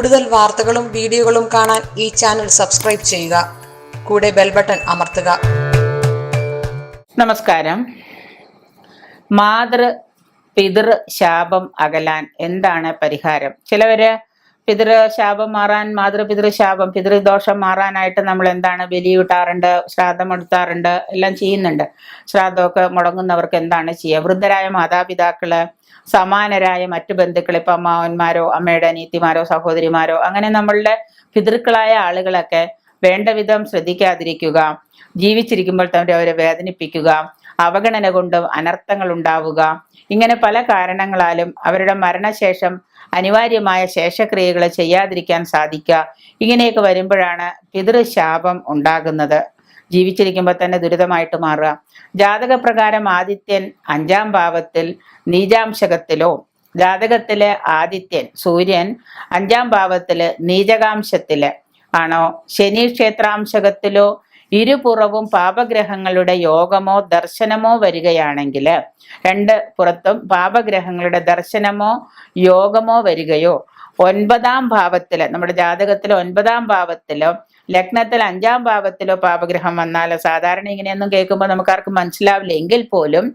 കൂടുതൽ വാർത്തകളും വീഡിയോകളും കാണാൻ ഈ ചാനൽ സബ്സ്ക്രൈബ് ചെയ്യുക. കൂടെ ബെൽ ബട്ടൺ അമർത്തുക. നമസ്കാരം. മാതൃ പിതൃ ശാപം അകലാൻ എന്താണ് പരിഹാരം? ചിലവര് പിതൃ ശാപം മാറാൻ മാതൃ പിതൃ ശാപം പിതൃദോഷം മാറാനായിട്ട് നമ്മൾ എന്താണ് ബലിയൂട്ടാറുണ്ട് ശ്രാദ്ധം എടുത്താറുണ്ട് എല്ലാം ചെയ്യുന്നുണ്ട്. ശ്രാദ്ധമൊക്കെ മുടങ്ങുന്നവർക്ക് എന്താണ് ചെയ്യുക? വൃദ്ധരായ മാതാപിതാക്കൾ സമാനരായ മറ്റു ബന്ധുക്കൾ ഇപ്പൊ അമ്മാവന്മാരോ അമ്മയുടെ അനീത്തിമാരോ സഹോദരിമാരോ അങ്ങനെ നമ്മളുടെ പിതൃക്കളായ ആളുകളൊക്കെ വേണ്ട വിധം ശ്രദ്ധിക്കാതിരിക്കുക ജീവിച്ചിരിക്കുമ്പോൾ തന്നെ അവരെ വേദനിപ്പിക്കുക അവഗണന കൊണ്ടും അനർത്ഥങ്ങൾ ഉണ്ടാവുക ഇങ്ങനെ പല കാരണങ്ങളാലും അവരുടെ മരണശേഷം അനിവാര്യമായ ശേഷക്രിയകൾ ചെയ്യാതിരിക്കാൻ സാധിക്കുക. ഇങ്ങനെയൊക്കെ വരുമ്പോഴാണ് പിതൃശാപം ഉണ്ടാകുന്നത്. ജീവിച്ചിരിക്കുമ്പോൾ തന്നെ ദുരിതമായിട്ട് മാറുക. ജാതകപ്രകാരം ആദിത്യൻ അഞ്ചാം ഭാവത്തിൽ നീചാംശകത്തിലോ ജാതകത്തിലെ ആദിത്യൻ സൂര്യൻ അഞ്ചാം ഭാവത്തിൽ നീചകാംശത്തിൽ ആണോ ശനി ക്ഷേത്രാംശകത്തിലോ ഇരുപുറവും പാപഗ്രഹങ്ങളുടെ യോഗമോ ദർശനമോ വരികയാണെങ്കിൽ രണ്ട് പുറത്തും പാപഗ്രഹങ്ങളുടെ ദർശനമോ യോഗമോ വരികയോ. ഒൻപതാം ഭാവത്തിൽ നമ്മുടെ ജാതകത്തിലെ ഒൻപതാം ഭാവത്തിലോ ലഗ്നത്തിൽ അഞ്ചാം ഭാവത്തിലോ പാപഗ്രഹം വന്നാലോ സാധാരണ ഇങ്ങനെയൊന്നും കേൾക്കുമ്പോൾ നമുക്കാർക്കും മനസ്സിലാവില്ല. എങ്കിൽ പോലും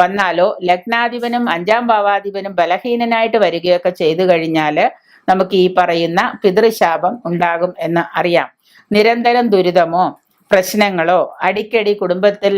വന്നാലോ ലഗ്നാധിപനും അഞ്ചാം ഭാവാധിപനും ബലഹീനനായിട്ട് വരികയൊക്കെ ചെയ്തു കഴിഞ്ഞാൽ നമുക്ക് ഈ പറയുന്ന പിതൃശാപം ഉണ്ടാകും എന്ന് അറിയാം. നിരന്തരം ദുരിതമോ പ്രശ്നങ്ങളോ അടിക്കടി കുടുംബത്തിൽ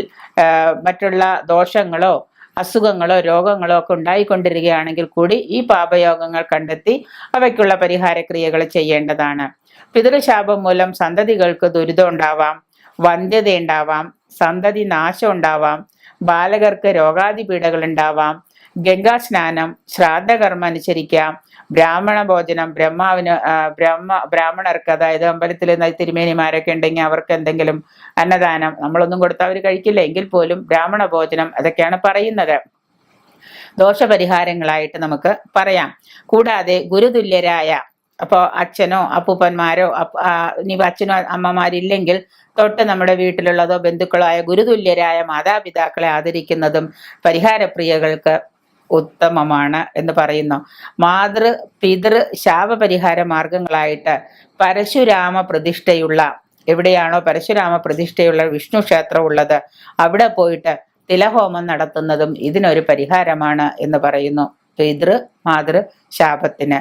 മറ്റുള്ള ദോഷങ്ങളോ അസുഖങ്ങളോ രോഗങ്ങളോ ഒക്കെ ഉണ്ടായിക്കൊണ്ടിരിക്കുകയാണെങ്കിൽ കൂടി ഈ പാപയോഗങ്ങൾ കണ്ടെത്തി അവയ്ക്കുള്ള പരിഹാരക്രിയകൾ ചെയ്യേണ്ടതാണ്. പിതൃശാപം മൂലം സന്തതികൾക്ക് ദുരിതം ഉണ്ടാവാം വന്ധ്യത ഉണ്ടാവാം സന്തതി നാശം ഉണ്ടാവാം ബാലകർക്ക് രോഗാതിപീഠകൾ ഉണ്ടാവാം ഗംഗാസ്നാനം ശ്രാദ്ധകർമ്മം അനുസരിക്കാം. ബ്രാഹ്മണ ഭോജനം ബ്രഹ്മാവിന് ബ്രഹ്മ ബ്രാഹ്മണർക്ക് അതായത് അമ്പലത്തിൽ തിരുമേനിമാരൊക്കെ ഉണ്ടെങ്കിൽ അവർക്ക് എന്തെങ്കിലും അന്നദാനം നമ്മളൊന്നും കൊടുത്താൽ അവർ കഴിക്കില്ല. എങ്കിൽ പോലും ബ്രാഹ്മണ ഭോജനം അതൊക്കെയാണ് പറയുന്നത്. ദോഷപരിഹാരങ്ങളായിട്ട് നമുക്ക് പറയാം. കൂടാതെ ഗുരുതുല്യരായ അപ്പോൾ അച്ഛനോ അപ്പൂപ്പന്മാരോ ഇനി അച്ഛനോ അമ്മമാരില്ലെങ്കിൽ തൊട്ട് നമ്മുടെ വീട്ടിലുള്ളതോ ബന്ധുക്കളോ ആയ ഗുരുതുല്യരായ മാതാപിതാക്കളെ ആദരിക്കുന്നതും പരിഹാരപ്രിയകൾക്ക് ഉത്തമമാണ് എന്ന് പറയുന്നു. മാതൃ പിതൃ ശാപപരിഹാര മാർഗങ്ങളായിട്ട് പരശുരാമ പ്രതിഷ്ഠയുള്ള എവിടെയാണോ പരശുരാമ പ്രതിഷ്ഠയുള്ള വിഷ്ണു ക്ഷേത്രം ഉള്ളത് അവിടെ പോയിട്ട് തിലഹോമം നടത്തുന്നതും ഇതിനൊരു പരിഹാരമാണ് എന്ന് പറയുന്നു. പിതൃ മാതൃ ശാപത്തിന്.